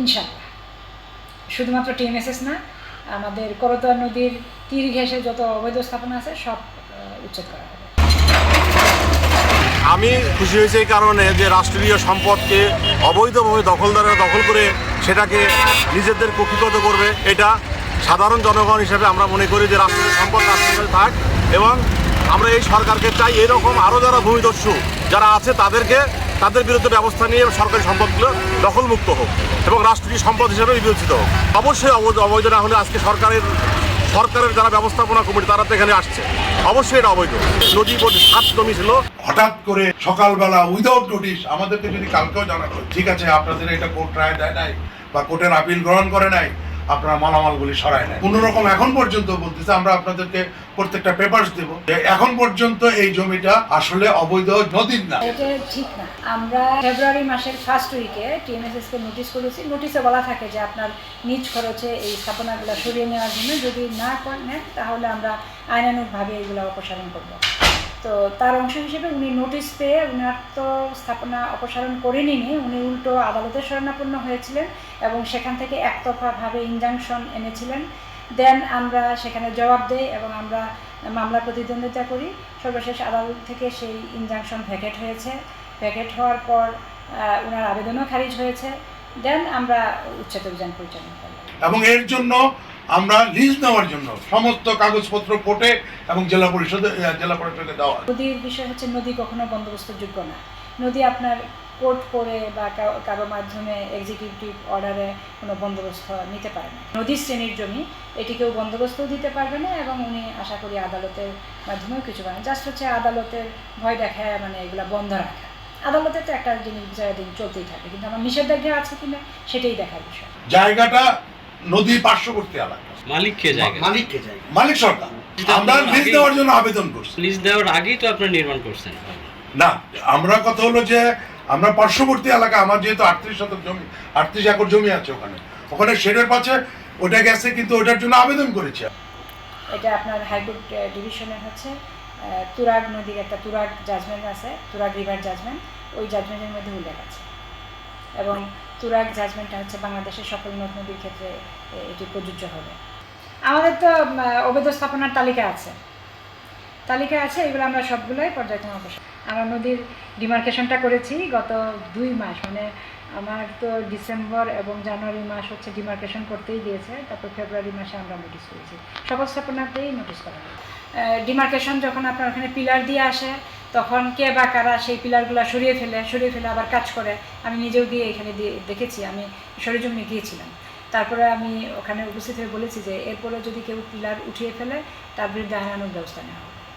ইনশাল্লাহ শুধুমাত্র টিএমএসএস না, আমাদের করতোয়া নদীর তীর ঘেঁষে যত অবৈধ স্থাপনা আছে, সব উচ্ছেদ করা হবে। আমি খুশি হয়েছি এই কারণে যে রাষ্ট্রীয় সম্পদকে অবৈধভাবে দখলদাররা দখল করে সেটাকে নিজেদের কক্ষিগত করবে, এটা সাধারণ জনগণ হিসেবে আমরা মনে করি যে রাষ্ট্রীয় সম্পদ রাষ্ট্রের কাছে থাক এবং আমরা এই সরকারকে চাই এরকম আরও যারা ভূমিদস্যু যারা আছে তাদেরকে তাদের বিরুদ্ধে ব্যবস্থা নিয়ে সরকারি সম্পদগুলো দখলমুক্ত হোক এবং রাষ্ট্রীয় সম্পদ হিসেবে বিবেচিত হোক। অবশ্যই অবৈধ না হলে আজকে সরকারের সরকারের যারা ব্যবস্থাপনা কমিটি তারা তো এখানে আসছে। অবশ্যই এটা অবৈধ। নদী বোর্ড সাত জমি ছিল। হঠাৎ করে সকালবেলা উইদাউট নোটিশ আমাদেরকে যদি কালকেও জানাতো ঠিক আছে আপনাদের এটা কোর্ট রায় দেয় নাই বা কোর্টের আপিল গ্রহণ করে নাই আপনারা মালামালগুলি সরায় নেয় কোন রকম এখন পর্যন্ত বলতেছে আমরা আপনাদেরকে প্রত্যেকটা পেপারস দেব। যে এখন পর্যন্ত এই জমিটা আসলে অবৈধ নদীর না। ঠিক না। আমরা ফেব্রুয়ারি মাসের ফার্স্ট উইকে টিএমএসএস কে নোটিশ করেছি। নোটিশে বলা থাকে যে আপনার নিজ খরচে এই স্থাপনাগুলো সরিয়ে নেওয়ার জন্য যদি না নেন, তাহলে আমরা আইনানুগভাবে এগুলো অপসারণ করব। তো তার অংশ হিসেবে উনি নোটিশ পেয়ে উনার তো স্থাপনা অপসারণ করে নিনি উনি উল্টো আদালতে শরণাপন্ন হয়েছিলেন এবং সেখান থেকে একতরফাভাবে ইনজাংশন এনেছিলেন। দেন আমরা সেখানে জবাব দেই এবং আমরা মামলা প্রতিদ্বন্দ্বিতা করি। সর্বশেষ আদালত থেকে সেই ইনজাংশন ভ্যাকেট হয়েছে। ভ্যাকেট হওয়ার পর ওনার আবেদনও খারিজ হয়েছে। দেন আমরা উচ্ছেদ অভিযান পরিচালনা করলাম এবং এর জন্য আমরা লিজ নেওয়ার জন্য সমস্ত কাগজপত্র কোর্টে এবং জেলা পরিষদে জেলা পরিষদকে দেওয়া নদীর বিষয় হচ্ছে নদী কখনো বন্দোবস্তযোগ্য না। নদী আপনার কোর্ট করে বা কারো- কারও মাধ্যমে এক্সিকিউটিভ অর্ডারে কোনো বন্দোবস্ত নিতে পারে না। নদী শ্রেণির জমি এটি কেউ বন্দোবস্তও দিতে পারবে না এবং উনি আশা করি আদালতের মাধ্যমেও কিছু পারেন জাস্ট হচ্ছে আদালতের ভয় দেখায় মানে এগুলা বন্ধ রাখা। আদালতে তো একটা জিনিস বিচারাধীন চলতেই থাকে কিন্তু আমার নিষেধাজ্ঞা আছে কিনা সেটাই দেখার বিষয়। জায়গাটা নদী পার্শ্ববর্তী এলাকা। মালিক কে জায়গা? মালিককে জায়গা? মালিক সরকার। আমরা লিজ দেওয়ার জন্য আবেদন করছি। লিজ দেওয়ার আগেই তো আপনারা নির্মাণ করছেন। না আমরা কথা হলো যে আমরা পার্শ্ববর্তী এলাকা আমার যেহেতু আটত্রিশ শতক জমি আটত্রিশ একর জমি আছে ওখানে। ওখানে শেডের পাশে ওটা গেছে কিন্তু ওটার জন্য আবেদন করেছি। এটা আপনার হাইকোর্ট ডিভিশনের হচ্ছে। তুরাগ নদীর একটা তুরাগ জাজমেন্ট আছে, তুরাগ রিভার জাজমেন্ট ওই জাজমেন্টের মধ্যে উল্লেখ আছে। এবং তুরাগ জাজমেন্টটা হচ্ছে বাংলাদেশের সকল নদ নদীর ক্ষেত্রে এটি প্রযোজ্য হবে। আমাদের তো অবৈধ স্থাপনার তালিকা আছে। তালিকা আছে, এগুলো আমরা সবগুলোই পর্যায়ক্রমে অপসারণ আমরা নদীর ডিমার্কেশনটা করেছি গত দুই মাস মানে আমার তো ডিসেম্বর এবং জানুয়ারি মাস হচ্ছে ডিমার্কেশন করতেই দিয়েছে, তারপর ফেব্রুয়ারি মাসে আমরা নোটিশ করেছি। সকল স্থাপনাতেই নোটিশ করা হয়। ডিমার্কেশন যখন আপনার ওখানে পিলার দিয়ে আসে, তখন কে বা কারা সেই পিলারগুলো সরিয়ে ফেলে সরিয়ে ফেলে আবার কাজ করে, আমি নিজেও গিয়ে এখানে দিয়ে দেখেছি, আমি সরেজমিনে গিয়েছিলাম। তারপরে আমি ওখানে উপস্থিত হয়ে বলেছি যে, এরপরে যদি কেউ পিলার উঠিয়ে ফেলে, তার বিরুদ্ধে আইনানুগ ব্যবস্থা নেওয়া হবে।